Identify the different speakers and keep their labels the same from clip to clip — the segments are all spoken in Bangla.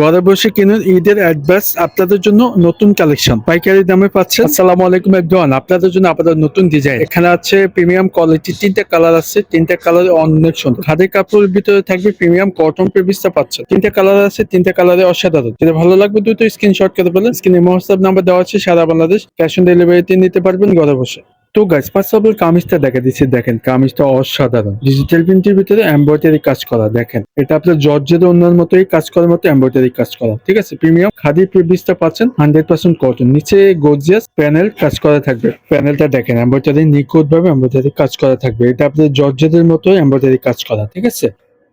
Speaker 1: ঘরে বসে কিনুন ঈদের অ্যাডভান্স আপনাদের জন্য নতুন কালেকশন পাইকারি দামে পাচ্ছেন। আসসালামু আলাইকুম এভরিওয়ান আপনাদের জন্য আপনাদের নতুন ডিজাইন এখানে আছে প্রিমিয়াম কোয়ালিটি তিনটা কালার আছে তিনটা কালার অনেক সুন্দর। খাদের কাপড়ের ভিতরে থাকবে প্রিমিয়াম কটন পেবিসটা পাচ্ছেন। তিনটা কালার আছে তিনটা কালারে অসাধারণ। যেটা ভালো লাগবে দ্রুত স্ক্রিনশট করে ফেলেন। স্ক্রিনে মহস্তাব নাম্বার দেওয়া আছে সারা বাংলাদেশ ক্যাশ অন ডেলিভারিতে নিতে পারবেন ঘরে বসে। তো গাইস ফার্স্ট অফ কামিজটা দেখা দিচ্ছি, দেখেন, কামিজটা অসাধারণ। ডিজিটাল প্রিন্টের ভিতরে এমব্রয়ডারি কাজ করা, দেখেন। এটা আপনার জর্জের অন্যান্য মতোই কাজ করার মতো এমব্রয়ডারি কাজ করা। ঠিক আছে প্রিমিয়াম খাদি প্রিভিসটা পাচ্ছেন হান্ড্রেড পার্সেন্ট কটন নিচে গর্জিয়াস প্যানেল কাজ করা থাকবে। প্যানেলটা দেখেন এমব্রয়ডারি নিখুঁত ভাবে এমব্রয়ডারি কাজ করা থাকবে। এটা আপনার জর্জেদের মতো এমব্রয়ডারি কাজ করা, ঠিক আছে?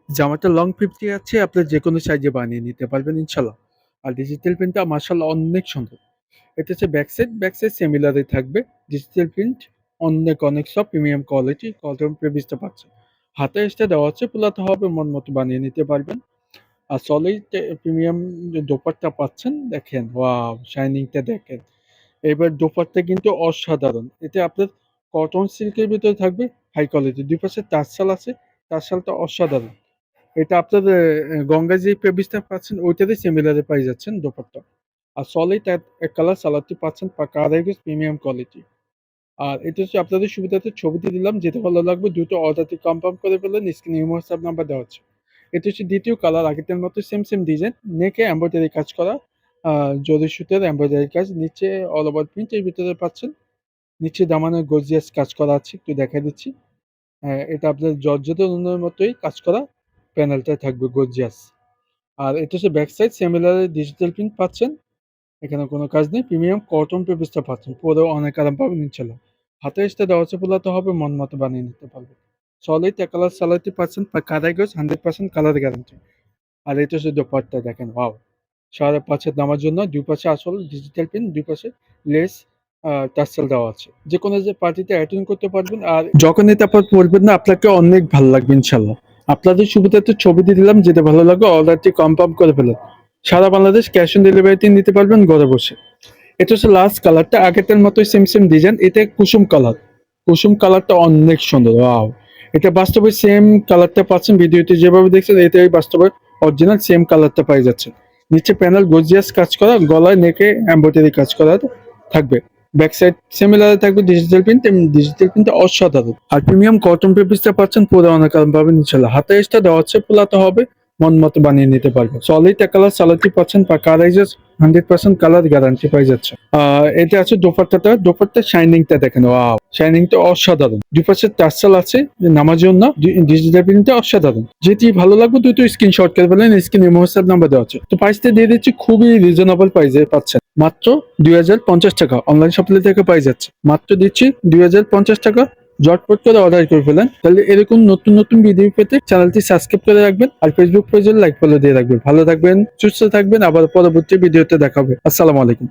Speaker 1: জামাটা লং ফিফটি আছে আপনার যে কোনো সাইজে বানিয়ে নিতে পারবেন ইনশাল্লাহ আর ডিজিটাল প্রিন্টটা মার্শাল্লাহ অনেক সুন্দর। এটা হচ্ছে ব্যাক সাইড ব্যাক সাইড থাকবে। ডিজিটাল প্রিন্ট অনেক অনেক সব প্রিমিয়াম কোয়ালিটি কটন প্রেবিসটা পাচ্ছেন হাতে এসে দেওয়া আছে, পোলাতে হবে, মন মতো বানিয়ে নিতে পারবেন। আর সলিড প্রিমিয়াম যে দোপারটা পাচ্ছেন, দেখেন ওয়াও শাইনিংটা দেখেন। এবার দোপারটা কিন্তু অসাধারণ। এতে আপনার কটন সিল্কের ভিতরে থাকবে হাই কোয়ালিটি দুই পাশে টার্সাল আছে টার্সালটা অসাধারণ। এটা আপনার গঙ্গা যে প্রেবিসটা পাচ্ছেন, ওইটাতে সিমিলারে পাই যাচ্ছেন দোপারটা আর সলিড এক কালার সালাদটি পাচ্ছেন, পাকা আড়াই প্রিমিয়াম কোয়ালিটি আর এটা হচ্ছে আপনাদের সুবিধাতে ছবিটি দিলাম যেটা ভালো লাগবে দুটো অর্ডারটি কনফার্ম করে ফেললেন স্ক্রিনে হোয়াটসঅ্যাপ নাম্বার দেওয়া হচ্ছে এটা হচ্ছে দ্বিতীয় কালার আগের মতো সেম সেম ডিজাইন নেকে এমব্রয়ডারি কাজ করা জরি সুতের এমব্রয়ডারি কাজ নিচে অল ওভার প্রিন্ট এর ভিতরে পাচ্ছেন নিচে দামানে গর্জিয়াস কাজ করা আছে একটু দেখা দিচ্ছি। হ্যাঁ, এটা আপনার জর্জেটের অন্যের মতোই কাজ করা প্যানেলটা থাকবে গর্জিয়াস আর এটা হচ্ছে back side similar digital print পাচ্ছেন এখানে কোনো কাজ নেই। প্রিমিয়াম কটন পেপারসটা পাচ্ছেন। পরেও অনেক আরাম পাবেন ইনশাল্লাহ হাতে এসে আছে পোলাতে হবে, মন মতো বানিয়ে নিতে পারবে সলিড কালার সালাইটি পাচ্ছেন গোজ হান্ড্রেড পার্সেন্ট কালার গ্যারান্টি আর এটা শুধু দোপাট্টা, দেখেন ওয়াও সাড়ে পাঁচের দামের জন্য দুই পাশে আসল ডিজিটাল পিন দুই পাশে লেস টার্সেল দেওয়া আছে। যে কোনো যে পার্টিতে অ্যাটেন্ড করতে পারবেন। আর যখন এটা আপনার পড়বেন না, আপনাকে অনেক ভালো লাগবে ইনশাল্লাহ আপনাদের সুবিধাতে ছবি দিয়ে দিলাম যেটা ভালো লাগবে অর্ডারটি কনফার্ম করে ফেলেন। সারা বাংলাদেশ ক্যাশ অন ডেলিভারিতে নিতে পারবেন ঘরে বসে। এটা হচ্ছে লাস্ট কালারটা আগেরটার মতোই সেম সেম ডিজাইন এটা কুসুম কালার কুসুম কালারটা অনেক সুন্দর ওয়াও এটা বাস্তবে সেম কালারটা পাচ্ছেন ভিডিওতে, যেভাবে দেখছেন এটাই বাস্তবে অরিজিনাল সেম কালারটা পাই যাচ্ছে। নিচে প্যানেল গর্জিয়াস কাজ করা, গলায় নেকে এমব্রয়ডারি কাজ করা থাকবে। ব্যাক সাইড সিমিলার থাকবে ডিজিটাল প্রিন্ট এবং ডিজিটাল প্রিন্ট অসাধারণ। আর প্রিমিয়াম কটন পেপিসটা পাচ্ছেন পুরো অনেক পাবেন ইনশাল্লাহ হাতে এসটা দেওয়া হচ্ছে পোলাতে হবে। মন মতো বানিয়ে নিতে পারবে। এক কালার সালাটি পাচ্ছেন কালারাইজার হান্ড্রেড পার্সেন্ট কালার গ্যারান্টি পাই যাচ্ছে। আহ, এটা আছে দোপাট্টাটা। দোপাট্টা শাইনিংটা দেখেন ওয়াও শাইনিংটা অসাধারণ। দুপাশে টার্সাল আছে নামার জন্য। ডিজিটাল প্রিন্টটা অসাধারণ। যেটি ভালো লাগবে দুটো স্ক্রিনশট করে ফেলেন। স্ক্রিনে হোয়াটসঅ্যাপ নাম্বার দেওয়া আছে। তো প্রাইসটা দিয়ে দিচ্ছি খুবই রিজনেবল প্রাইসে পাচ্ছেন। মাত্র দুই হাজার পঞ্চাশ টাকা। অনলাইন শপিং থেকে পাই যাচ্ছে। মাত্র দিচ্ছি দুই হাজার পঞ্চাশ টাকা। জটপট করে অর্ডার করে ফেলেন। তাহলে এরকম নতুন নতুন ভিডিও পেতে চ্যানেলটি সাবস্ক্রাইব করে রাখবেন আর ফেসবুক পেজে লাইক ফলো দিয়ে রাখবেন। ভালো থাকবেন, সুস্থ থাকবেন। আবার পরবর্তী ভিডিওতে দেখাবে। আসসালামু আলাইকুম।